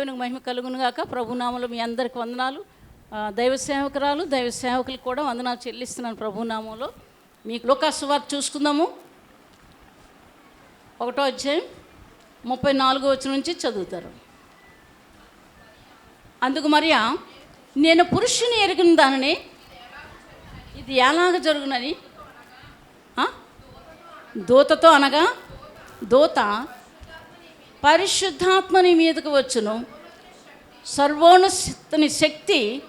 దేవునికి మహిమ కలుగును గాక. ప్రభునామలు మీ అందరికి వందనాలు. దైవ సేవకురాలు దైవ సేవకులకు కూడా వందనాలు చెల్లిస్తున్నాను ప్రభునామంలో మీకు లోకాసువార్త చూసుకుందాము. ఒకటో అధ్యాయం ముప్పై నాలుగో వచ్చి నుంచి చదువుతారు. అందుకు మరియా నేను పురుషుని ఎరిగిన దానిని ఇది ఎలాగ జరుగునని? దూతతో అనగా దూత పరిశుద్ధాత్మని మీదకు వచ్చును. సర్వోన్నతని శక్తి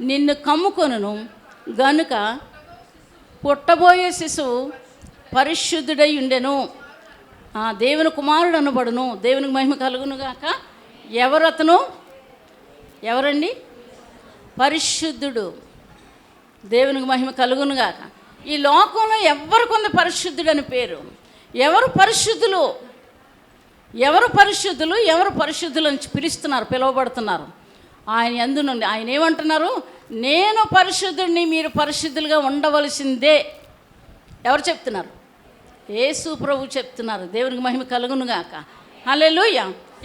నిన్ను కమ్ముకొనును. గనుక పుట్టబోయే శిశువు పరిశుద్ధుడై ఉండెను. ఆ దేవుని కుమారుడు అనబడును. దేవునికి మహిమ కలుగును ఎవరతను? ఎవరండి? పరిశుద్ధుడు. దేవునికి మహిమ కలుగునుగాక ఈ లోకంలో ఎవరు కొంత పరిశుద్ధుడు అని పేరు. ఎవరు పరిశుద్ధులు? ఎవరు పరిశుద్ధులు ఎవరు పరిశుద్ధులు అని పిలుస్తున్నారు పిలువబడుతున్నారు. ఆయన ఎందు నుండి ఆయన ఏమంటున్నారు? నేను పరిశుద్ధుడిని మీరు పరిశుద్ధులుగా ఉండవలసిందే. ఎవరు చెప్తున్నారు? యేసు ప్రభు చెప్తున్నారు. దేవునికి మహిమ కలుగును గాక.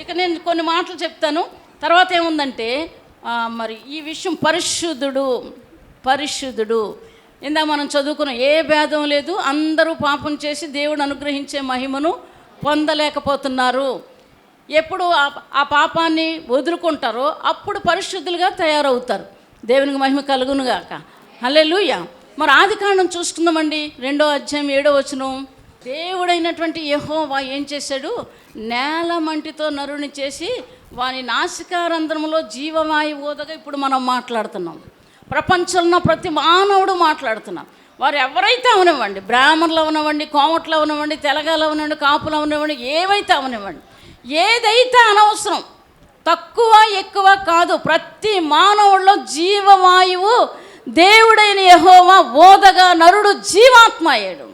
ఇక నేను కొన్ని మాటలు చెప్తాను. తర్వాత ఏముందంటే మరి ఈ విషయం పరిశుద్ధుడు పరిశుద్ధుడు. ఇందాక మనం చదువుకున్న ఏ భేదం లేదు. అందరూ పాపం చేసి దేవుడు అనుగ్రహించే మహిమను పొందలేకపోతున్నారు. ఎప్పుడు ఆ- ఆ పాపాన్ని వదులుకుంటారో అప్పుడు పరిశుద్ధులుగా తయారవుతారు. దేవునికి మహిమ కలుగునుగాక. లూయ మరి ఆది కాండం చూసుకుందామండి. రెండో అధ్యాయం ఏడో వచనం. దేవుడైనటువంటి యెహోవా ఏం చేశాడు? నేల మంటితో నరుని చేసి వాని నాసికారంధ్రంలో జీవవాయు ఊదగా ఇప్పుడు మనం మాట్లాడుతున్నాం. ప్రపంచంలో ప్రతి మానవుడు మాట్లాడుతున్నాం. వారు ఎవరైతే అవనివ్వండి బ్రాహ్మణులు అవనివ్వండి కోమట్లు అవనివ్వండి తెలగాలు అవనివ్వండి కాపులు అవనివ్వండి ఏవైతే అవనివ్వండి ఏదైతే అనవసరం తక్కువ ఎక్కువ కాదు ప్రతి మానవుల్లో జీవవాయువు దేవుడైన యహోవా ఓదగా నరుడు జీవాత్మ అయ్యాడు.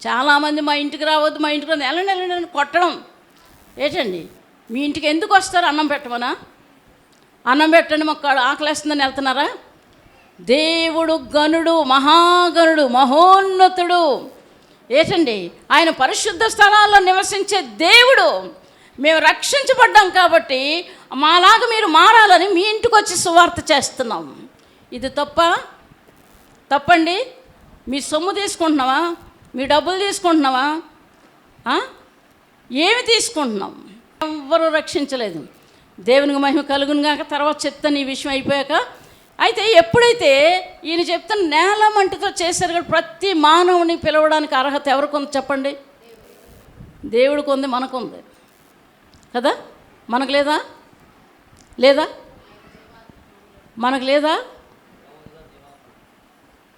చాలామంది మా ఇంటికి రావద్దు మా ఇంటికి రావద్దు వెళ్ళండి కొట్టడం. ఏంటండి? మీ ఇంటికి ఎందుకు వస్తారు అన్నం పెట్టమనా? అన్నం పెట్టండి మాకు ఆకలేస్తుందని వెళ్తున్నారా? దేవుడు గనుడు మహాగనుడు మహోన్నతుడు. ఏటండి? ఆయన పరిశుద్ధ స్థలాల్లో నివసించే దేవుడు. మేము రక్షించబడ్డాం కాబట్టి మాలాగా మీరు మారాలని మీ ఇంటికి వచ్చి సువార్త చేస్తున్నాం. ఇది తప్ప? తప్పండి? మీ సొమ్ము తీసుకుంటున్నావా? మీ డబ్బులు తీసుకుంటున్నావా? ఏమి తీసుకుంటున్నాం? ఎవ్వరూ రక్షించలేదు. దేవునికి మహిమ కలుగునుగాక తర్వాత చెప్తాను ఈ విషయం అయిపోయాక. అయితే ఎప్పుడైతే ఈయన చెప్తున్న నేల మంటితో చేశారు కదా ప్రతి మానవుని పిలవడానికి అర్హత ఎవరికి ఉంది చెప్పండి? దేవుడికి ఉంది మనకుంది కదా? మనకు లేదా? లేదా? మనకు లేదా?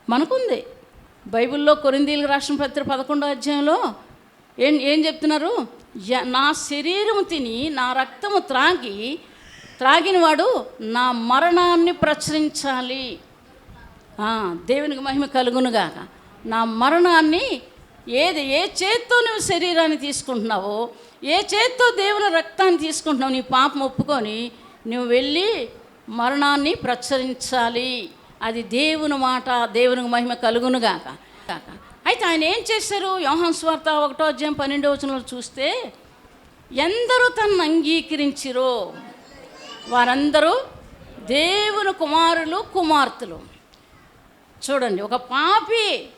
మనకుంది బైబిల్లో కొరిందీలకు రాష్ట్ర పత్ర పదకొండో అధ్యాయంలో ఏం ఏం చెప్తున్నారు? య- నా శరీరము తిని నా రక్తము త్రాగి త్రాగినవాడు నా మరణాన్ని ప్రచురించాలి. దేవునికి మహిమ కలుగునుగాక. నా మరణాన్ని ఏది ఏ చేత్తో నువ్వు శరీరాన్ని తీసుకుంటున్నావో ఏ చేత్తో దేవుని రక్తాన్ని తీసుకుంటున్నావు నీ పాపం ఒప్పుకొని నువ్వు వెళ్ళి మరణాన్ని ప్రచురించాలి. అది దేవుని మాట దేవునికి మహిమ కలుగునుగాక. కాక అయితే ఆయన ఏం చేశారు? యోహన్ స్వార్త ఒకటో అధ్యాయం పన్నెండో వచనంలో చూస్తే ఎందరూ తనను అంగీకరించిరో. వారందరూ దేవుని కుమారులు కుమార్తెలు. చూడండి ఒక పాపి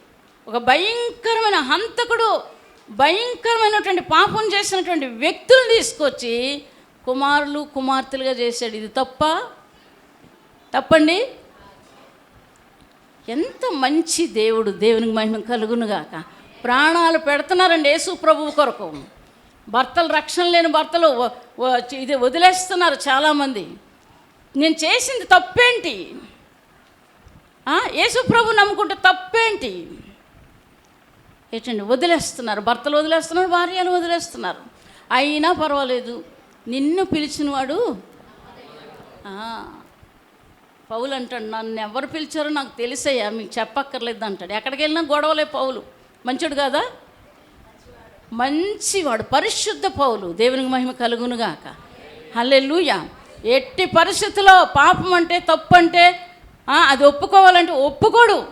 ఒక భయంకరమైన హంతకుడు భయంకరమైనటువంటి పాపం చేసినటువంటి వ్యక్తులు తీసుకొచ్చి కుమారులు కుమార్తెలుగా చేశాడు. ఇది తప్ప తప్పండి. ఎంత మంచి దేవుడు దేవునికి మహిమ కలుగునుగాక. ప్రాణాలు పెడుతున్నారండి యేసు ప్రభువు కొరకు. భర్తలు రక్షణ లేని భర్తలు ఇది వదిలేస్తున్నారు చాలామంది. నేను చేసింది తప్పేంటి? ఆ, యేసు ప్రభు నమ్ముకుంటే తప్పేంటి? ఏంటండి వదిలేస్తున్నారు. భర్తలు వదిలేస్తున్నారు భార్యలు వదిలేస్తున్నారు. అయినా పర్వాలేదు. నిన్ను పిలిచినవాడు పౌలు అంటాడు నన్ను ఎవరు పిలిచారో నాకు తెలిసయ్యా మీకు చెప్పక్కర్లేదు అంటాడు ఎక్కడికి వెళ్ళినా గొడవలే పౌలు. మంచోడు కాదా? మంచివాడు పరిశుద్ధ పౌలు దేవునికి మహిమ కలుగునుగాక. హల్లెలూయా. ఎట్టి పరిస్థితిలో పాపం అంటే తప్పు అంటే అది ఒప్పుకోవాలంటే ఒప్పుకోడు.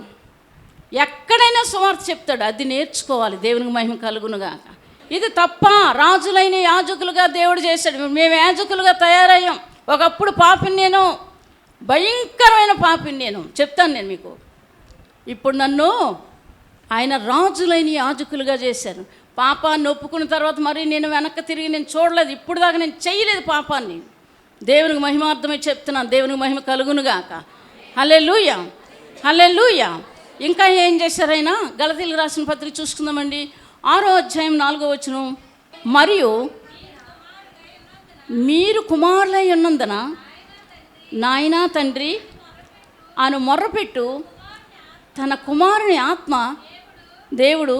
ఎక్కడైనా సువార్త చెప్తాడు అది నేర్చుకోవాలి దేవునికి మహిమ కలుగునుగాక. ఇది తప్ప రాజులైన యాజకులుగా దేవుడు చేశాడు. మేము యాజకులుగా తయారయ్యాం. ఒకప్పుడు పాపిని నేను భయంకరమైన పాపిని నేను. చెప్తాను నేను మీకు. ఇప్పుడు నన్ను ఆయన రాజులైన యాజకులుగా చేశారు. పాపాన్ని ఒప్పుకున్న తర్వాత మరి నేను వెనక్కి తిరిగి నేను చూడలేదు. ఇప్పుడు దాకా నేను చేయలేదు పాపాన్ని. దేవునికి మహిమార్థమే చెప్తున్నాను. దేవునికి మహిమ కలుగునుగాక హలే లూయ హలే లూయ ఇంకా ఏం చేశారైనా గలతీలు రాసిన పత్రిక చూసుకుందామండి. ఆరో అధ్యాయం నాలుగో వచ్చును మరియు మీరు కుమారులై ఉన్నందున నాయనా తండ్రి అను మొర్రపెట్టు తన కుమారుని ఆత్మ దేవుడు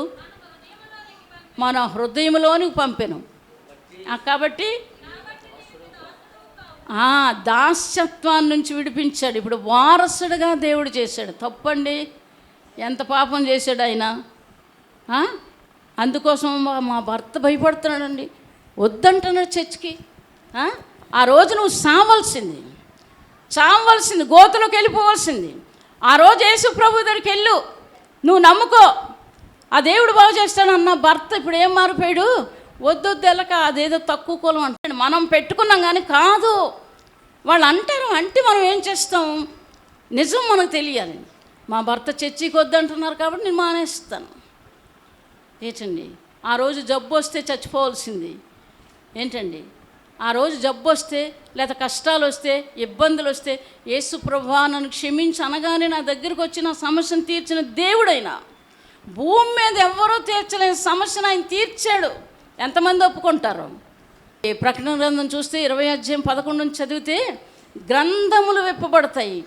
మన హృదయంలోనికి పంపెను. కాబట్టి ఆ దాస్యత్వాన్ని నుంచి విడిపించాడు. ఇప్పుడు వారసుడుగా దేవుడు చేశాడు. తప్పండి. ఎంత పాపం చేశాడు ఆయన? అందుకోసం మా భర్త భయపడుతున్నాడండి. వద్దంటున్నాడు చర్చికి. ఆ? ఆ రోజు నువ్వు సావలసింది చావలసింది గోతులోకి వెళ్ళిపోవలసింది. ఆ రోజు యేసు ప్రభు దగ్గరికి వెళ్ళు. నువ్వు నమ్ముకో. ఆ దేవుడు బాగు చేస్తాడు అన్న భర్త ఇప్పుడు ఏం మారిపోయాడు? వద్దు తెలక అదేదో తక్కువ కులం అంటాడు మనం పెట్టుకున్నాం కానీ కాదు. వాళ్ళు అంటారు అంటే మనం ఏం చేస్తాం? నిజం మనకు తెలియాలి. మా భర్త చర్చికి వద్దంటున్నారు కాబట్టి నేను మానేస్తాను. ఏంటండి? ఆ రోజు జబ్బు వస్తే చచ్చిపోవాల్సింది. ఏంటండి? ఆ రోజు జబ్బు వస్తే లేదా కష్టాలు వస్తే ఇబ్బందులు వస్తే యేసు ప్రభా నన్ను క్షమించి అనగానే నా దగ్గరికి వచ్చి నా సమస్యను తీర్చిన దేవుడైనా భూమి మీద ఎవ్వరూ తీర్చలేని సమస్యను ఆయన తీర్చాడు. ఎంతమంది ఒప్పుకుంటారు? ఈ ప్రకటన గ్రంథం చూస్తే ఇరవై అధ్యాయం పదకొండు నుంచి చదివితే గ్రంథములు విప్పబడతాయి.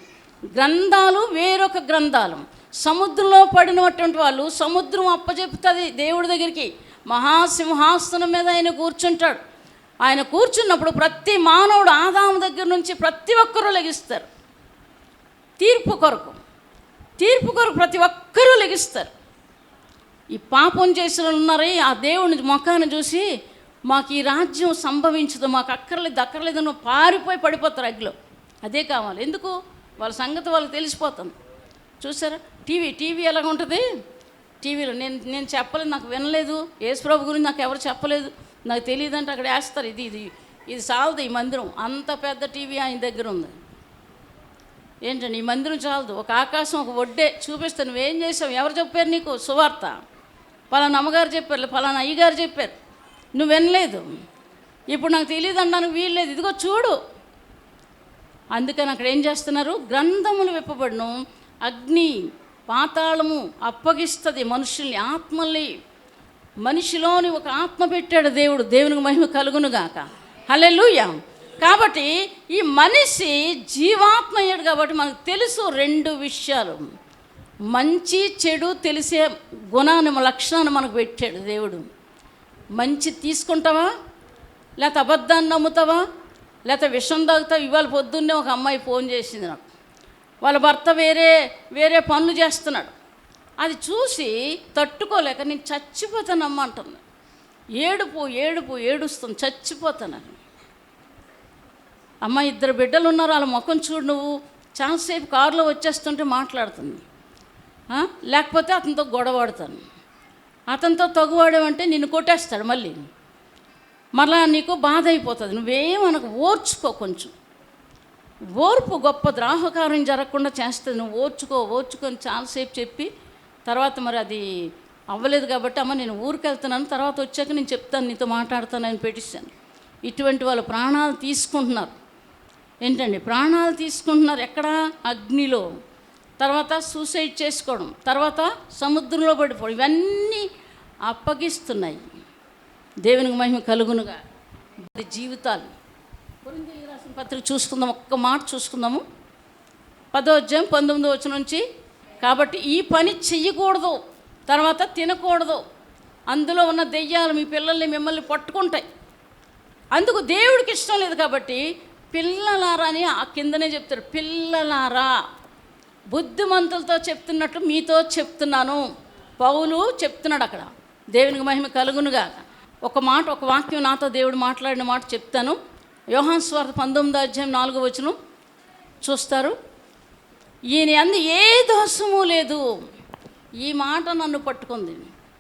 గ్రంథాలు వేరొక గ్రంథాలు. సముద్రంలో పడినటువంటి వాళ్ళు సముద్రం అప్పచెప్తుంది దేవుడి దగ్గరికి. మహాసింహాసనం మీద ఆయన కూర్చుంటాడు. ఆయన కూర్చున్నప్పుడు ప్రతి మానవుడు ఆదాము దగ్గర నుంచి ప్రతి ఒక్కరూ లెగిస్తారు. తీర్పు కొరకు. తీర్పు కొరకు ప్రతి ఒక్కరూ లెగిస్తారు. ఈ పాపం చేసిన ఉన్నారే ఆ దేవుని ముఖాన్ని చూసి మాకు ఈ రాజ్యం సంభవించదు మాకు అక్కర్లేదు అక్కర్లేదు అని పారిపోయి పడిపోతారు అగ్గిలో. అదే కావాలి. ఎందుకు? వాళ్ళ సంగతి వాళ్ళకి తెలిసిపోతుంది చూసారా? టీవీ టీవీ ఎలాగ ఉంటుంది? టీవీలో నేను నేను చెప్పలేదు నాకు వినలేదు. యేసుప్రభు గురించి నాకు ఎవరు చెప్పలేదు. నాకు తెలియదంటే అక్కడ వేస్తారు ఇది ఇది ఇది చాలదు ఈ మందిరం. అంత పెద్ద టీవీ ఆయన దగ్గర ఉంది. ఏంటండి? ఈ మందిరం చాలదు. ఒక ఆకాశం ఒక ఒడ్డే. చూపిస్తే నువ్వేం చేసావు? ఎవరు చెప్పారు నీకు? సువార్త. పలానా అమ్మగారు చెప్పారు పలానా అయ్యగారు చెప్పారు. నువ్వు వినలేదు. ఇప్పుడు నాకు తెలియదు అనడానికి వీల్లేదు ఇదిగో చూడు. అందుకని అక్కడ ఏం చేస్తున్నారు? గ్రంథములు విప్పబడును. అగ్ని పాతాళము అప్పగిస్తుంది మనుషుల్ని ఆత్మల్ని. మనిషిలోని ఒక ఆత్మ పెట్టాడు దేవుడు. దేవునికి మహిమ కలుగునుగాక లూయా కాబట్టి ఈ మనిషి జీవాత్మ అయ్యాడు కాబట్టి మనకు తెలుసు రెండు విషయాలు. మంచి చెడు తెలిసే గుణాన్ని లక్షణాన్ని మనకు పెట్టాడు దేవుడు. మంచి తీసుకుంటావా? లేకపోతే అబద్ధాన్ని నమ్ముతావా? లేకపోతే విషం తాగుతావు ఇవాళ పొద్దున్నే ఒక అమ్మాయి ఫోన్ చేసింది నాకు. వాళ్ళ భర్త వేరే వేరే పనులు చేస్తున్నాడు. అది చూసి తట్టుకోలేక నేను చచ్చిపోతానమ్మా అంటుంది. ఏడుపు ఏడుపు ఏడుస్తుంది చచ్చిపోతానని అమ్మ ఇద్దరు బిడ్డలు ఉన్నారు వాళ్ళ ముఖం చూడు నువ్వు. చాలాసేపు కారులో వచ్చేస్తుంటే మాట్లాడుతుంది. లేకపోతే అతనితో గొడవడతాను అతనితో తగువాడేమంటే నిన్ను కొట్టేస్తాడు మళ్ళీ. మళ్ళా నీకు బాధ అయిపోతుంది. నువ్వేమనకు ఓర్చుకో కొంచెం. ఓర్పు గొప్ప ద్రాహకారం జరగకుండా చేస్తుంది. నువ్వు ఓర్చుకో ఓర్చుకొని చాలాసేపు చెప్పి తర్వాత మరి అది అవ్వలేదు కాబట్టి అమ్మ నేను ఊరికి వెళ్తున్నాను తర్వాత వచ్చాక నేను చెప్తాను నీతో మాట్లాడతానని పెట్టిస్తాను. ఇటువంటి వాళ్ళు ప్రాణాలు తీసుకుంటున్నారు. ఏంటండి? ప్రాణాలు తీసుకుంటున్నారు ఎక్కడా? అగ్నిలో. తర్వాత సూసైడ్ చేసుకోవడం తర్వాత సముద్రంలో పడిపోవడం ఇవన్నీ అప్పగిస్తున్నాయి. దేవునికి మహిమ కలుగునుగా. ఇది జీవితాలు. రాసిన పత్రిక చూసుకుందాం ఒక్క మాట చూసుకుందాము. పదో అధ్యాయం పంతొమ్మిదో వచ్చిన నుంచి కాబట్టి ఈ పని చెయ్యకూడదు తర్వాత తినకూడదు. అందులో ఉన్న దెయ్యాలు మీ పిల్లల్ని మిమ్మల్ని పట్టుకుంటాయి. అందుకు దేవుడికి ఇష్టం లేదు కాబట్టి పిల్లలారా అని ఆ కిందనే చెప్తారు పిల్లలారా. బుద్ధిమంతులతో చెప్తున్నట్లు మీతో చెప్తున్నాను. పౌలు చెప్తున్నాడు అక్కడ. దేవునికి మహిమ కలుగునుగా ఒక మాట ఒక వాక్యం నాతో దేవుడు మాట్లాడిన మాట చెప్తాను. యోహాన్ స్వార్థ పంతొమ్మిదో అధ్యాయం నాలుగో వచనం చూస్తారు. ఈయన అందు ఏ దోషము లేదు. ఈ మాట నన్ను పట్టుకుంది.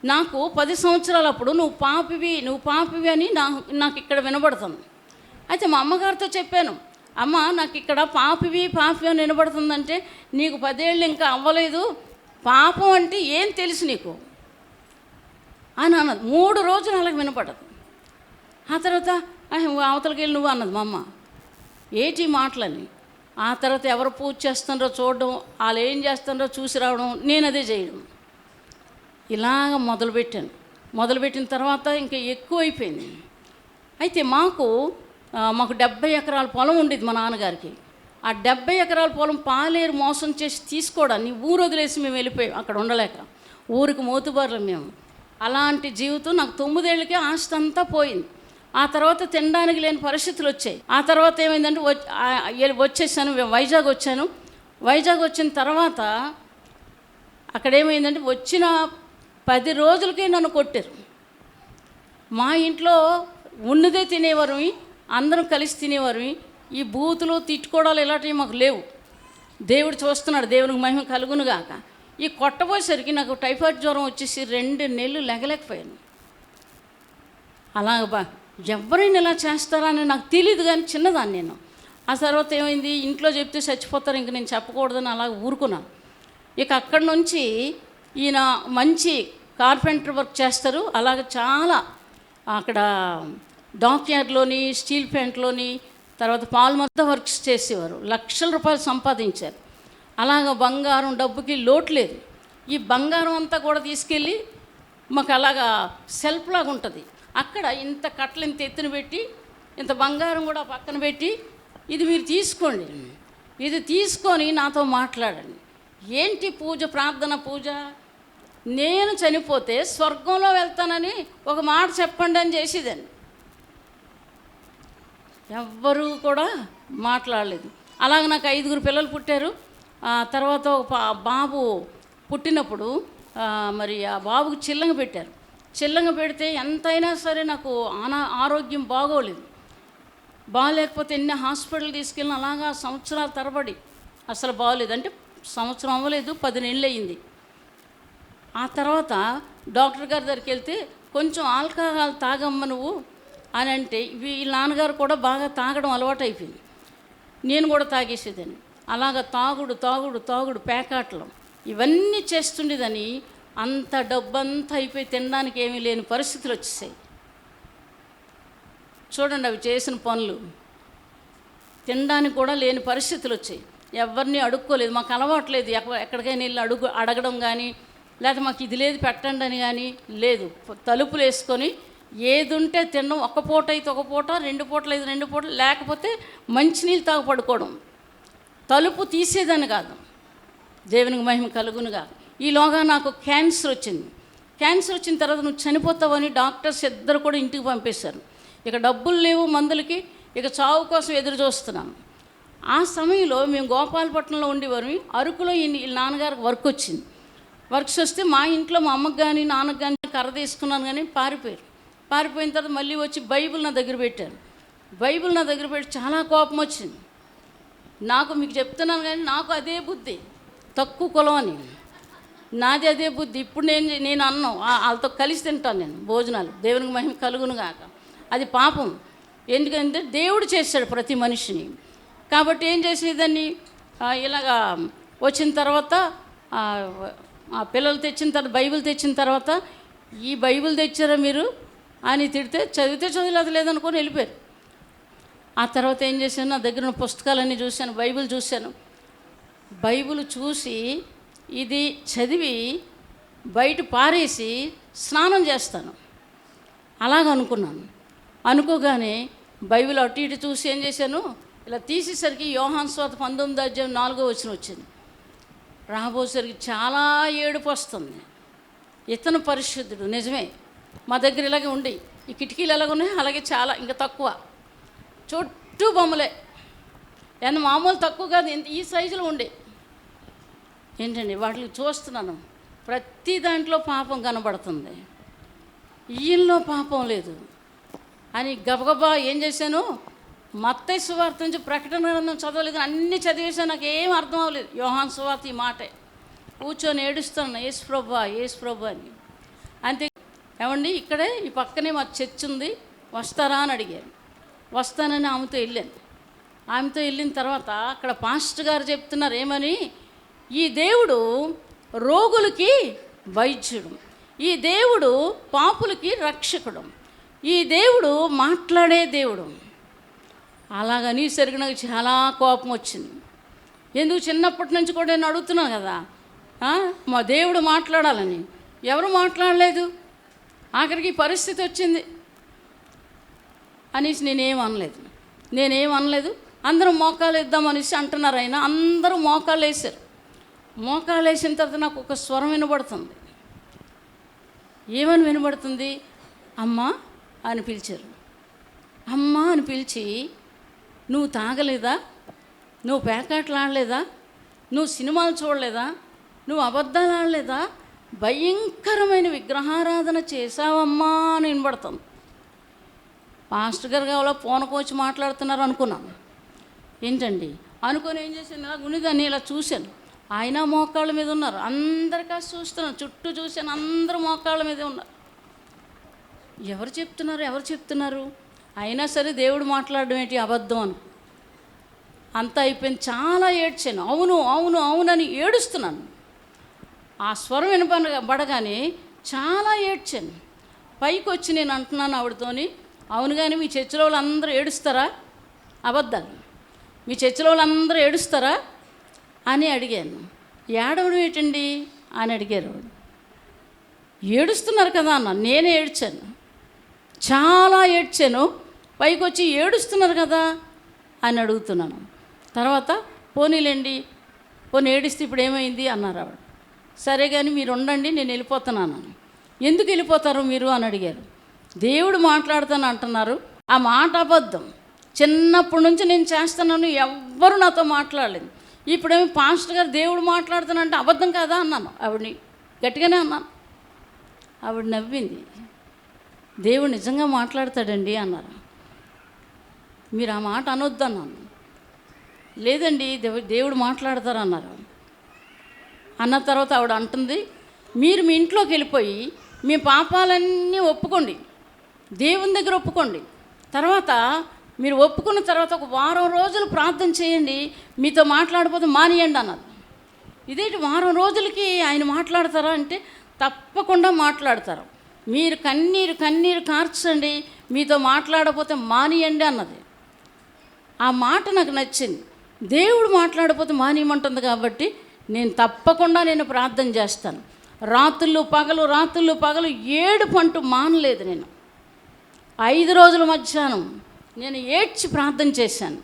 నాకు పది సంవత్సరాలు అప్పుడు నువ్వు పాపివి నువ్వు పాపివి అని నాకు నాకు ఇక్కడ వినబడుతుంది. అయితే మా అమ్మగారితో చెప్పాను. అమ్మ నాకు ఇక్కడ పాపివి పాపి అని వినబడుతుందంటే నీకు పదేళ్ళు ఇంకా అవ్వలేదు. పాపం అంటే ఏం తెలుసు నీకు? అని అన్నది. మూడు రోజులు అలాగ వినపడదు. ఆ తర్వాత అవతలకి వెళ్ళి నువ్వు అన్నది మా అమ్మ. ఏటి మాటలని? ఆ తర్వాత ఎవరు పూజ చేస్తున్నారో చూడడం వాళ్ళు ఏం చేస్తున్నారో చూసి రావడం నేను అదే చేయడం ఇలాగ మొదలుపెట్టాను. మొదలుపెట్టిన తర్వాత ఇంకా ఎక్కువ అయిపోయింది అయితే మాకు మాకు డెబ్బై ఎకరాల పొలం ఉండేది మా నాన్నగారికి. ఆ డెబ్బై ఎకరాల పొలం పాలేరు మోసం చేసి తీసుకోవడాన్ని ఊరు వదిలేసి మేము వెళ్ళిపోయాం. అక్కడ ఉండలేక. ఊరికి మోతుబారులు మేము. అలాంటి జీవితం నాకు తొమ్మిదేళ్ళకే ఆస్తి అంతా పోయింది. ఆ తర్వాత తినడానికి లేని పరిస్థితులు వచ్చాయి. ఆ తర్వాత ఏమైందంటే వచ్చేసాను. వైజాగ్ వచ్చాను. వైజాగ్ వచ్చిన తర్వాత అక్కడ ఏమైందంటే వచ్చిన పది రోజులకే నన్ను కొట్టారు. మా ఇంట్లో ఉన్నదే తినేవారు. అందరం కలిసి తినేవారు ఈ బూతులు తిట్టుకోవడాలు ఇలాంటివి మాకు లేవు. దేవుడు చూస్తున్నాడు దేవునికి మహిమ కలుగును గాక. ఈ కొట్టబోయేసరికి నాకు టైఫాయిడ్ జ్వరం వచ్చేసి రెండు నెలలు లెగలేకపోయాను. అలాగ ఎవరైనా ఇలా చేస్తారా అని నాకు తెలియదు కానీ చిన్నదాన్ని నేను. ఆ తర్వాత ఏమైంది? ఇంట్లో చెప్తే చచ్చిపోతారు ఇంక నేను చెప్పకూడదని అలా ఊరుకున్నాను ఇక అక్కడి నుంచి ఈయన మంచి కార్పెంటర్ వర్క్ చేస్తారు. అలాగే చాలా అక్కడ డాక్యార్డ్లోని స్టీల్ ప్లాంట్లోని తర్వాత పాల్మర్ద వర్క్స్ చేసేవారు. లక్షల రూపాయలు సంపాదించారు. అలాగ బంగారం డబ్బుకి లోటు లేదు. ఈ బంగారం అంతా కూడా తీసుకెళ్ళి మాకు అలాగా సెల్ఫ్ లాగా ఉంటుంది. అక్కడ ఇంత కట్టలు ఇంత ఎత్తున పెట్టి ఇంత బంగారం కూడా పక్కన పెట్టి ఇది మీరు తీసుకోండి. ఇది తీసుకొని నాతో మాట్లాడండి. ఏంటి పూజ ప్రార్థన పూజ? నేను చనిపోతే స్వర్గంలో వెళ్తానని ఒక మాట చెప్పండి అని చేసేదాన్ని. ఎవ్వరూ కూడా మాట్లాడలేదు. అలాగే నాకు ఐదుగురు పిల్లలు పుట్టారు. తర్వాత ఒక పా- బాబు పుట్టినప్పుడు మరి ఆ బాబుకు చిల్లంగ పెట్టారు. చిల్లంగ పెడితే ఎంతైనా సరే నాకు ఆనా ఆరోగ్యం బాగోలేదు. బాగాలేకపోతే ఎన్ని హాస్పిటల్ తీసుకెళ్ళిన అలాగా సంవత్సరాల తరబడి అసలు బాగోలేదు. అంటే సంవత్సరం అవ్వలేదు పది నెలలు అయింది ఆ తర్వాత డాక్టర్ గారి దగ్గరికి వెళ్తే కొంచెం ఆల్కహాల్ తాగమ్మ నువ్వు. అని అంటే వీళ్ళ నాన్నగారు కూడా బాగా తాగడం అలవాటు అయిపోయింది నేను కూడా తాగేసేదాన్ని. అలాగ తాగుడు తాగుడు తాగుడు పేకాటలు. ఇవన్నీ చేస్తుండేదని అంత డబ్బంతా అయిపోయి తినడానికి ఏమీ లేని పరిస్థితులు వచ్చేసాయి. చూడండి అవి చేసిన పనులు. తినడానికి కూడా లేని పరిస్థితులు వచ్చాయి. ఎవరిని అడుక్కోలేదు. మాకు అలవాట్లేదు ఎక్కడికైనా వెళ్ళి అడుగు అడగడం కానీ లేకపోతే మాకు ఇది లేదు పెట్టండి అని కానీ లేదు. తలుపులు వేసుకొని ఏది ఉంటే తినడం ఒక పూట అయితే ఒక పూట రెండు పూటలు అయితే రెండు పూటలు లేకపోతే మంచినీళ్ళు తాగు పడుకోవడం తలుపు తీసేదని కాదు. దేవునికి మహిమ కలుగునుగా ఈలోగా నాకు క్యాన్సర్ వచ్చింది. క్యాన్సర్ వచ్చిన తర్వాత నువ్వు చనిపోతావని డాక్టర్స్ ఇద్దరు కూడా ఇంటికి పంపేశారు. ఇక డబ్బులు లేవు మందులకి ఇక చావు కోసం ఎదురు చూస్తున్నాను. ఆ సమయంలో మేము గోపాలపట్నంలో ఉండేవారు అరకులో ఈ నాన్నగారికి వర్క్ వచ్చింది. వర్క్స్ వస్తే మా ఇంట్లో మా అమ్మకు కానీ నాన్నకు కానీ కర్ర తీసుకున్నాను కానీ పారిపోయారు. పారిపోయిన తర్వాత మళ్ళీ వచ్చి బైబిల్ నా దగ్గర పెట్టారు బైబిల్ నా దగ్గర పెట్టి చాలా కోపం వచ్చింది. నాకు మీకు చెప్తున్నాను కానీ నాకు అదే బుద్ధి. తక్కువ కులం అని. నాది అదే బుద్ధి. ఇప్పుడు నేను నేను అన్నం. వాళ్ళతో కలిసి తింటాను నేను భోజనాలు. దేవునికి మహిమ కలుగును గాక. అది పాపం. ఎందుకంటే దేవుడు చేశాడు ప్రతి మనిషిని. కాబట్టి ఏం చేసేదాన్ని ఆ, ఇలాగా వచ్చిన తర్వాత ఆ, ఆ పిల్లలు తెచ్చిన తర్వాత బైబిల్ తెచ్చిన తర్వాత ఈ బైబిల్ తెచ్చారా మీరు? అని తిడితే చదివితే చదివలేదు లేదనుకొని వెళ్ళిపోయారు. ఆ తర్వాత ఏం చేశాను? నా దగ్గర ఉన్న పుస్తకాలన్నీ చూశాను బైబిల్ చూశాను. బైబిల్ చూసి ఇది చదివి బయట పారేసి స్నానం చేస్తాను. అలాగ అనుకున్నాను. అనుకోగానే బైబిల్ అటు ఇటు చూసి ఏం చేశాను? ఇలా తీసేసరికి యోహాన్ స్వాత పంతొమ్మిది అధ్యాయం నాలుగో వచ్చిన వచ్చింది. రాబోసరికి చాలా ఏడుపు వస్తుంది. ఇతను పరిశుద్ధుడు నిజమే. మా దగ్గర ఇలాగే ఉండి ఈ కిటికీలు ఎలాగ ఉన్నాయి అలాగే చాలా ఇంకా తక్కువ. చుట్టూ బొమ్మలే. ఎంత మామూలు తక్కువ కాదు ఎంత ఈ సైజులో ఉండే. ఏంటండి వాటిని చూస్తున్నాను. ప్రతి దాంట్లో పాపం కనబడుతుంది. ఈయనలో పాపం లేదు. అని గబగబా ఏం చేశాను? మత్తయి సువార్త నుంచి ప్రకటన గ్రంథం చదవలేదు అన్నీ చదివేసాను నాకు ఏం అర్థం అవ్వలేదు. యోహాన్ సువార్త ఈ మాటే. కూర్చొని ఏడుస్తాను యేసు ప్రభా యేసు ప్రభా అని. అంతే ఏమండి ఇక్కడే ఈ పక్కనే మా చర్చ్ ఉంది వస్తారా అని అడిగాను వస్తానని ఆమెతో వెళ్ళాను. ఆమెతో వెళ్ళిన తర్వాత అక్కడ పాస్టర్ గారు చెప్తున్నారు ఏమని? ఈ దేవుడు రోగులకి వైద్యుడు ఈ దేవుడు పాపులకి రక్షకుడు ఈ దేవుడు మాట్లాడే దేవుడు. అలాగని సరిగ్గా నాకు చాలా కోపం వచ్చింది. ఎందుకు చిన్నప్పటి నుంచి కూడా నేను అడుగుతున్నాను కదా? మా దేవుడు మాట్లాడాలని. ఎవరు మాట్లాడలేదు? ఆఖరికి పరిస్థితి వచ్చింది. అనేసి నేనేం అనలేదు. నేనేం అనలేదు. అందరూ మోకాలు ఇద్దాం అనేసి అంటున్నారు ఆయన. అందరూ మోకాలు వేశారు. మోకాలు వేసిన తర్వాత నాకు ఒక స్వరం వినబడుతుంది. ఏమని వినబడుతుంది? అమ్మా అని పిలిచారు. అమ్మా అని పిలిచి నువ్వు తాగలేదా? నువ్వు పేకాట్లు ఆడలేదా నువ్వు సినిమాలు చూడలేదా? నువ్వు అబద్ధాలు ఆడలేదా? భయంకరమైన విగ్రహారాధన చేశావమ్మా అని వినబడుతుంది. పాస్టర్ గారు కావాలో పోనకోచి మాట్లాడుతున్నారు అనుకున్నాను ఏంటండి? అనుకొని ఏం చేశాను? ఇలా గునిదాన్ని ఇలా చూశాను. ఆయన మోకాళ్ళ మీద ఉన్నారు. అందరికా చూస్తున్నాను. చుట్టూ చూశాను. అందరూ మోకాళ్ళ మీదే ఉన్నారు. ఎవరు చెప్తున్నారు? ఎవరు చెప్తున్నారు? అయినా సరే దేవుడు మాట్లాడడం ఏంటి? అబద్ధం అని. అంతా అయిపోయింది. చాలా ఏడ్చాను. అవును అవును అవునని ఏడుస్తున్నాను. ఆ స్వరం వినపడగానే చాలా ఏడ్చాను. పైకి వచ్చి నేను అంటున్నాను ఆవిడతోని అవును కానీ మీ చర్చిలో వాళ్ళందరూ ఏడుస్తారా? అబద్ధాలు. మీ చర్చిలో వాళ్ళందరూ ఏడుస్తారా? అని అడిగాను. ఏడవడం ఏంటండి? అని అడిగారు ఆవిడ. ఏడుస్తున్నారు కదా అన్న నేనే ఏడ్చాను. చాలా ఏడ్చాను పైకి వచ్చి ఏడుస్తున్నారు కదా? అని అడుగుతున్నాను. తర్వాత పోనీలేండి పోనీ ఏడిస్తే ఇప్పుడు ఏమైంది? అన్నారు ఆవిడ. సరే కానీ మీరు ఉండండి నేను వెళ్ళిపోతున్నాను ఎందుకు వెళ్ళిపోతారు మీరు? అని అడిగారు. దేవుడు మాట్లాడుతాను అంటున్నారు. ఆ మాట అబద్ధం. చిన్నప్పటి నుంచి నేను చేస్తున్నాను ఎవ్వరు నాతో మాట్లాడలేదు. ఇప్పుడేమి పాస్టర్ గారు దేవుడు మాట్లాడుతానంటే అబద్ధం కాదా అన్నాను. ఆవిడని గట్టిగానే అన్నాను. ఆవిడ నవ్వింది. దేవుడు నిజంగా మాట్లాడతాడండి అన్నారు. మీరు ఆ మాట అనొద్దు అన్నాను లేదండి దేవుడు మాట్లాడతారు అన్నారు అన్న తర్వాత ఆవిడ అంటుంది మీరు మీ ఇంట్లోకి వెళ్ళిపోయి మీ పాపాలన్నీ ఒప్పుకోండి. దేవుని దగ్గర ఒప్పుకోండి. తర్వాత మీరు ఒప్పుకున్న తర్వాత ఒక వారం రోజులు ప్రార్థన చేయండి. మీతో మాట్లాడిపోతే మానేయండి అన్నది ఇదేంటి వారం రోజులకి ఆయన మాట్లాడతారా అంటే తప్పకుండా మాట్లాడతారు. మీరు కన్నీరు కన్నీరు కార్చండి. మీతో మాట్లాడకపోతే మానియండి అన్నది. ఆ మాట నాకు నచ్చింది. దేవుడు మాట్లాడకపోతే మానియమంటుంది కాబట్టి నేను తప్పకుండా నేను ప్రార్థన చేస్తాను. రాత్రులు పగలు రాత్రులు పగలు ఏడు పంటు మానలేదు నేను. ఐదు రోజుల మధ్యాహ్నం నేను ఏడ్చి ప్రార్థన చేశాను.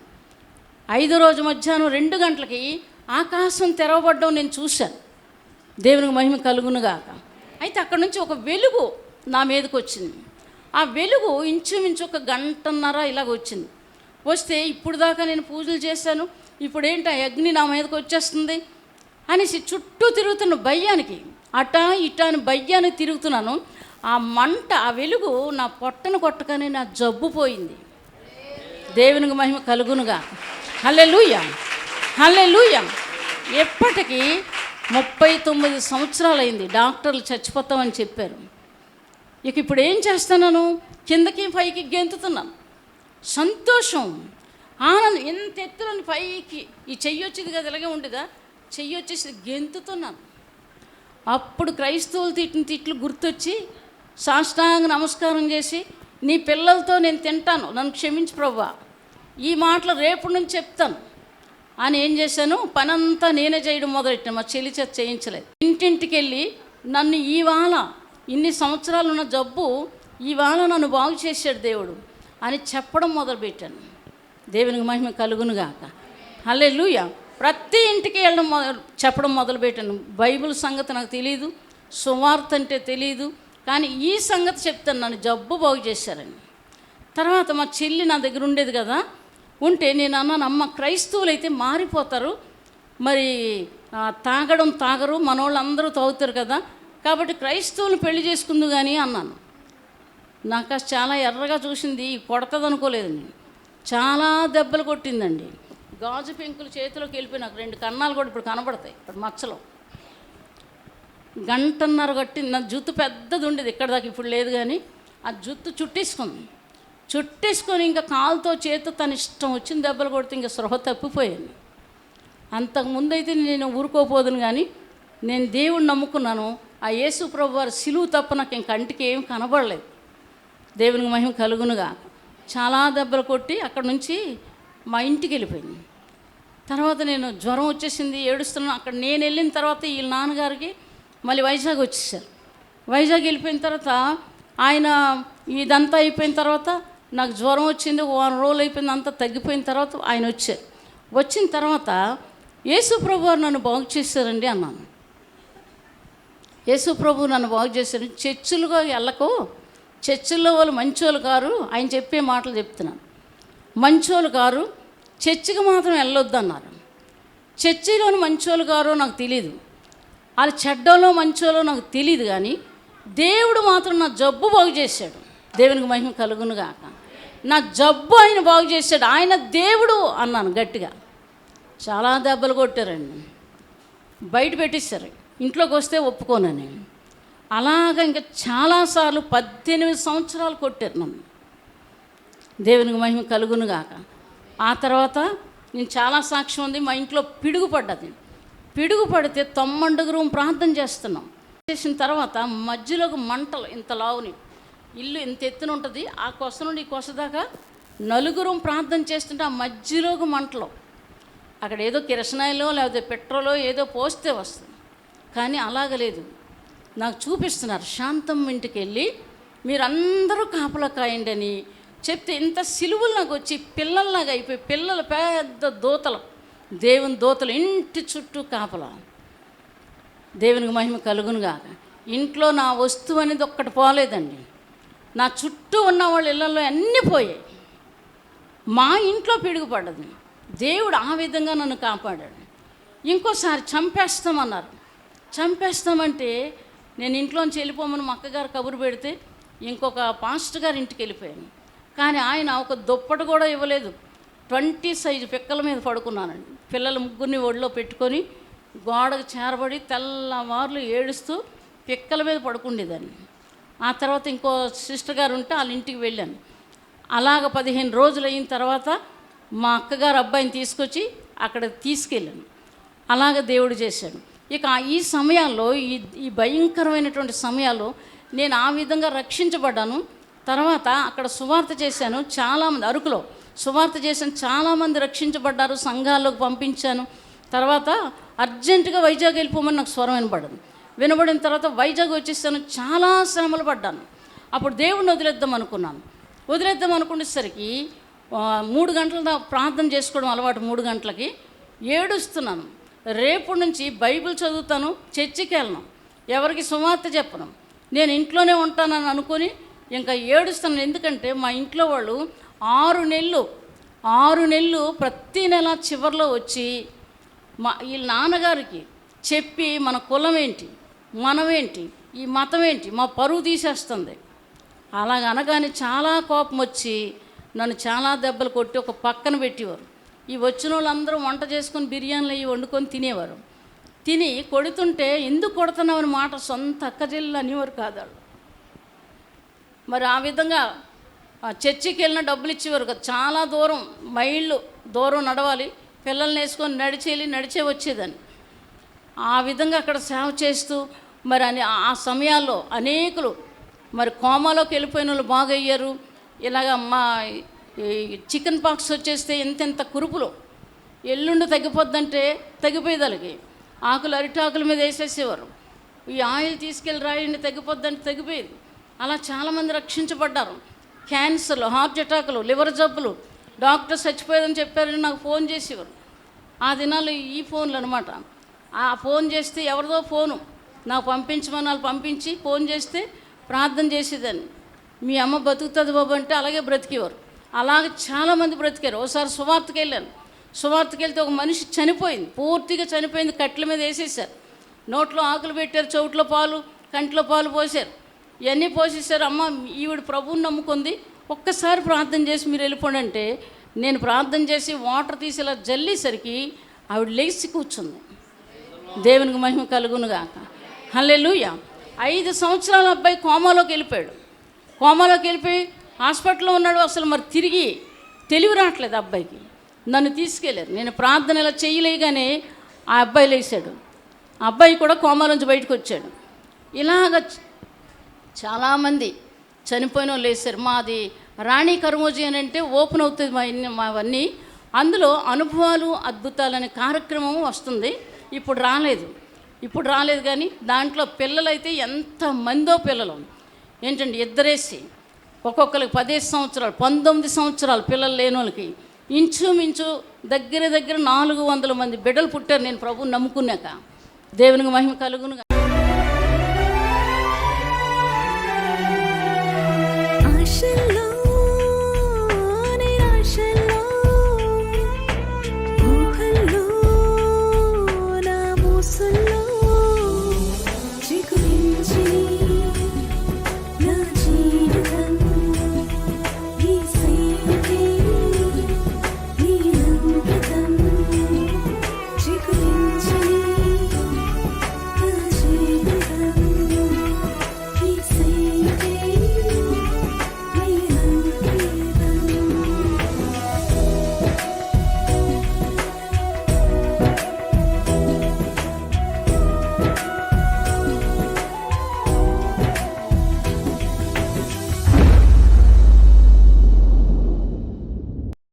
ఐదు రోజు మధ్యాహ్నం రెండు గంటలకి ఆకాశం తెరవబడ్డం నేను చూశాను. దేవునికి మహిమ కలుగునుగాక అయితే అక్కడ నుంచి ఒక వెలుగు నా మీదకి వచ్చింది. ఆ వెలుగు ఇంచుమించు ఒక గంటన్నర ఇలాగ వచ్చింది. వస్తే ఇప్పుడు దాకా నేను పూజలు చేశాను. ఇప్పుడు ఏంటి ఆ అగ్ని నా మీదకి వచ్చేస్తుంది? అనేసి చుట్టూ తిరుగుతున్న భయ్యానికి అటా ఇటా అని భయ్యానికి తిరుగుతున్నాను. ఆ మంట ఆ వెలుగు నా పొట్టను కొట్టకనే నా జబ్బు పోయింది. దేవునికి మహిమ కలుగునుగా. హల్లే లూయ హల్లే లూయ ఎప్పటికీ ముప్పై తొమ్మిది సంవత్సరాలైంది డాక్టర్లు చచ్చిపోతామని చెప్పారు. ఇక ఇప్పుడు ఏం చేస్తున్నాను కిందకి పైకి గెంతుతున్నాను సంతోషం ఆనందం ఎంత ఎత్తులని పైకి. ఈ చెయ్యి వచ్చేది కదా ఇలాగే ఉండేదా? చెయ్యి వచ్చేసి గెంతుతున్నాను. అప్పుడు క్రైస్తవులు తిట్టిన తిట్లు గుర్తొచ్చి సాష్టాంగ నమస్కారం చేసి నీ పిల్లలతో నేను తింటాను నన్ను క్షమించు ప్రభా ఈ మాటలు రేపు నుంచి చెప్తాను. అని ఏం చేశాను? పనంతా నేనే చేయడం మొదలెట్టాను మా చెల్లి చేత చేయించలేదు. ఇంటింటికి వెళ్ళి నన్ను ఈవాళ ఇన్ని సంవత్సరాలు ఉన్న జబ్బు ఈవాళ నన్ను బాగు చేశాడు దేవుడు అని చెప్పడం మొదలుపెట్టాను. దేవునికి మహిమ కలుగునుగాక. హలే లూయ ప్రతి ఇంటికి వెళ్ళడం మొదలు చెప్పడం మొదలుపెట్టాను. బైబిల్ సంగతి నాకు తెలియదు సువార్త అంటే తెలియదు కానీ ఈ సంగతి చెప్తాను. నన్ను జబ్బు బాగు చేశారని. తర్వాత మా చెల్లి నా దగ్గర ఉండేది కదా ఉంటే నేను అన్నాను అమ్మ క్రైస్తవులు అయితే మారిపోతారు. మరి తాగడం తాగరు మనోళ్ళందరూ తాగుతారు కదా. కాబట్టి క్రైస్తవులు పెళ్ళి చేసుకుందు కానీ అన్నాను. నాకు చాలా ఎర్రగా చూసింది కొడతది అనుకోలేదు నేను. చాలా దెబ్బలు కొట్టిందండి. గాజు పెంకులు చేతిలోకి వెళ్ళిపోయి నాకు రెండు కన్నాలు కూడా ఇప్పుడు కనబడతాయి ఇప్పుడు మచ్చలో. గంటన్నర కట్టి నా జుత్తు పెద్దది ఉండేది ఇక్కడ దాకా ఇప్పుడు లేదు కానీ ఆ జుత్తు చుట్టేసుకుంది. చుట్టేసుకొని ఇంకా కాలుతో చేతితో తన ఇష్టం వచ్చిన దెబ్బలు కొడితే ఇంకా సృహ తప్పిపోయాను అంతకుముందు అయితే నేను ఊరుకోపోదును కానీ నేను దేవుణ్ణి నమ్ముకున్నాను. ఆ యేసు ప్రభు వారు సిలువు తప్ప నాకు ఇంక కంటికి ఏం కనబడలేదు. దేవునికి మహిమ కలుగునుగా చాలా దెబ్బలు కొట్టి అక్కడ నుంచి మా ఇంటికి వెళ్ళిపోయింది. తర్వాత నేను జ్వరం వచ్చేసింది ఏడుస్తున్నాను. అక్కడ నేను వెళ్ళిన తర్వాత వీళ్ళ నాన్నగారికి మళ్ళీ వైజాగ్ వచ్చేసారు. వైజాగ్ వెళ్ళిపోయిన తర్వాత ఆయన ఇదంతా అయిపోయిన తర్వాత నాకు జ్వరం వచ్చింది వారం రోజులు అయిపోయింది అంతా తగ్గిపోయిన తర్వాత ఆయన వచ్చారు. వచ్చిన తర్వాత యేసుప్రభు గారు నన్ను బాగు చేశారండి అన్నాను. యేసుప్రభు నన్ను బాగు చేశారు. చర్చిలుగా వెళ్ళకు చర్చిల్లో వాళ్ళు మంచోళ్ళు కారు ఆయన చెప్పే మాటలు చెప్తున్నాను. మంచోళ్ళు కారు చర్చికి మాత్రం వెళ్ళొద్దు అన్నారు. చర్చిలోని మంచోళ్ళు గారో నాకు తెలియదు వాళ్ళు చెడ్డలో మంచోలో నాకు తెలియదు కానీ దేవుడు మాత్రం నా జబ్బు బాగు చేశాడు. దేవునికి మహిమ కలుగును గాక. నా జబ్బు ఆయన బాగు చేశాడు. ఆయన దేవుడు అన్నాను గట్టిగా. చాలా దెబ్బలు కొట్టారండి. బయట పెట్టేశారు. ఇంట్లోకి వస్తే ఒప్పుకోనని అలాగ ఇంకా చాలాసార్లు పద్దెనిమిది సంవత్సరాలు కొట్టారు నన్ను. దేవునికి మహిమ కలుగును గాక. ఆ తర్వాత నేను చాలా సాక్ష్యం ఉంది మా ఇంట్లో పిడుగుపడ్డది. పిడుగుపడితే తొమ్మండుగురం ప్రార్థన చేస్తున్నాం. చేసిన తర్వాత మధ్యలోకి మంటలు ఇంత లావుని ఇల్లు ఇంత ఎత్తున ఉంటుంది ఆ కొస నుండి ఈ కొస దాకా ప్రార్థన చేస్తుంటే ఆ మధ్యలోకి మంటలు. అక్కడ ఏదో కిరసనాయిలో లేకపోతే పెట్రోలో ఏదో పోస్తే వస్తుంది. కానీ అలాగలేదు నాకు చూపిస్తున్నారు శాంతం ఇంటికి వెళ్ళి మీరందరూ కాపలా కాయండి అని చెప్తే ఇంత సిలువలు నాకు వచ్చి పిల్లల్లాగా అయిపోయి పిల్లలు పెద్ద దూతలు. దేవుని దూతలు ఇంటి చుట్టూ కాపలా. దేవునికి మహిమ కలుగునుగా ఇంట్లో నా వస్తువు అనేది ఒక్కటి పోలేదండి. నా చుట్టూ ఉన్న వాళ్ళ ఇళ్ళల్లో అన్నీ పోయాయి. మా ఇంట్లో పిడుగుపడ్డది. దేవుడు ఆ విధంగా నన్ను కాపాడాడు. ఇంకోసారి చంపేస్తామన్నారు. చంపేస్తామంటే నేను ఇంట్లోంచి వెళ్ళిపోమని మా అక్కగారు కబురు పెడితే ఇంకొక పాస్టర్ గారి ఇంటికి వెళ్ళిపోయాను. కానీ ఆయన ఒక దుప్పటి కూడా ఇవ్వలేదు. ట్వంటీ సైజు పిక్కల మీద పడుకున్నానండి. పిల్లల ముగ్గురిని ఒడిలో పెట్టుకొని గోడకు చేరబడి తెల్లవార్లు ఏడుస్తూ పిక్కల మీద పడుకుండేదాన్ని. ఆ తర్వాత ఇంకో సిస్టర్ గారు ఉంటే వాళ్ళ ఇంటికి వెళ్ళాను. అలాగ పదిహేను రోజులు అయిన తర్వాత మా అక్కగారు అబ్బాయిని తీసుకొచ్చి అక్కడ తీసుకెళ్ళాను. అలాగ దేవుడు చేశాడు. ఇక ఈ సమయాల్లో ఈ ఈ భయంకరమైనటువంటి సమయాల్లో నేను ఆ విధంగా రక్షించబడ్డాను. తర్వాత అక్కడ సువార్త చేశాను చాలామంది అరకులో సువార్త చేశాను చాలామంది రక్షించబడ్డారు సంఘాల్లోకి పంపించాను. తర్వాత అర్జెంటుగా వైజాగ్ వెళ్ళిపోమని నాకు స్వరం వినపడింది వినబడిన తర్వాత వైజాగ్ వచ్చేసాను చాలా శ్రమలు పడ్డాను. అప్పుడు దేవుణ్ణి వదిలేద్దాం అనుకున్నాను. వదిలేద్దాం అనుకునేసరికి మూడు గంటల ప్రార్థన చేసుకోవడం అలవాటు మూడు గంటలకి ఏడుస్తున్నాను. రేపు నుంచి బైబిల్ చదువుతాను చర్చికి వెళ్ళను. ఎవరికి సువార్త చెప్పను. నేను ఇంట్లోనే ఉంటానని అనుకొని ఇంకా ఏడుస్తాను. ఎందుకంటే మా ఇంట్లో వాళ్ళు ఆరు నెలలు ఆరు నెలలు ప్రతి నెల చివరిలో వచ్చి మా వీళ్ళ నాన్నగారికి చెప్పి మన కులం ఏంటి మనమేంటి ఈ మతం ఏంటి మా పరువు తీసేస్తుంది. అలాగ అనగానే చాలా కోపం వచ్చి నన్ను చాలా దెబ్బలు కొట్టి ఒక పక్కన పెట్టేవారు. ఈ వచ్చిన వాళ్ళందరూ వంట చేసుకొని బిర్యానీలు అవి వండుకొని తినేవారు. తిని కొడుతుంటే ఎందుకు కొడుతున్నామని మాట సొంత అక్క చెల్లెలు అనేవారు కాదాళ్ళు మరి ఆ విధంగా ఆ చర్చికి వెళ్ళిన డబ్బులు ఇచ్చేవారు కదా చాలా దూరం మైళ్ళు దూరం నడవాలి పిల్లల్ని వేసుకొని నడిచి వెళ్ళి నడిచే వచ్చేదాన్ని. ఆ విధంగా అక్కడ సేవ చేస్తూ మరి అని ఆ సమయాల్లో అనేకులు మరి కోమాలోకి వెళ్ళిపోయిన వాళ్ళు బాగయ్యారు. ఇలాగ మా ఈ చికెన్ పాక్స్ వచ్చేస్తే ఎంతెంత కురుపులు. ఎల్లుండి తగ్గిపోద్దంటే తగ్గిపోయేది ఆకులు అరిటాకుల మీద వేసేసేవారు. ఈ ఆయిల్ తీసుకెళ్ళి రాయండి తగ్గిపోద్దంటే తగ్గిపోయేది. అలా చాలామంది రక్షించబడ్డారు. క్యాన్సర్లు హార్ట్ అటాకులు లివర్ జబ్బులు. డాక్టర్ చచ్చిపోయేదని చెప్పారని నాకు ఫోన్ చేసేవారు. ఆ దినాలు ఈ ఫోన్లు అనమాట ఆ ఫోన్ చేస్తే ఎవరిదో ఫోను. నాకు పంపించమని వాళ్ళు పంపించి ఫోన్ చేస్తే ప్రార్థన చేసేదాన్ని. మీ అమ్మ బతుకుతుంది బాబు అంటే అలాగే బ్రతికేవారు. అలాగే చాలామంది బ్రతికారు. ఒకసారి సువార్తకి వెళ్ళాను. సువార్తకి వెళ్తే ఒక మనిషి చనిపోయింది. పూర్తిగా చనిపోయింది. కట్ల మీద వేసేసారు నోట్లో ఆకులు పెట్టారు. చెవుట్లో పాలు కంట్లో పాలు పోసారు. ఇవన్నీ పోషిస్తారు. అమ్మ ఈవిడ ప్రభువుని నమ్ముకుంది. ఒక్కసారి ప్రార్థన చేసి మీరు వెళ్ళిపోండి అంటే నేను ప్రార్థన చేసి వాటర్ తీసి ఇలా జల్లేసరికి ఆవిడ లేచి కూర్చుంది. దేవునికి మహిమ కలుగునుగాక హల్లెలూయా. ఐదు సంవత్సరాల అబ్బాయి కోమాలోకి వెళ్ళిపోయాడు. కోమాలోకి వెళ్ళిపోయి హాస్పిటల్లో ఉన్నాడు. అసలు మరి తిరిగి తెలివి రావట్లేదు అబ్బాయికి. నన్ను తీసుకెళ్ళారు. నేను ప్రార్థన ఇలా చేయలేగానే ఆ అబ్బాయి లేచాడు. ఆ అబ్బాయి కూడా కోమాలోంచి బయటకు వచ్చాడు. ఇలాగ చాలామంది చనిపోయిన వాళ్ళు వేశారు. మాది రాణి కర్మోజీ అని అంటే ఓపెన్ అవుతుంది మా మావన్నీ అందులో అనుభవాలు అద్భుతాలు అనే కార్యక్రమం వస్తుంది. ఇప్పుడు రాలేదు. ఇప్పుడు రాలేదు కానీ దాంట్లో పిల్లలైతే ఎంత మందో పిల్లలు. ఏంటండి ఇద్దరేసి ఒక్కొక్కరికి పదిహేను సంవత్సరాలు పంతొమ్మిది సంవత్సరాలు పిల్లలు లేని వాళ్ళకి ఇంచుమించు దగ్గర దగ్గర నాలుగు వందల మంది బిడ్డలు పుట్టారు. నేను ప్రభు నమ్ముకున్నాక. దేవునికి మహిమ కలుగును passion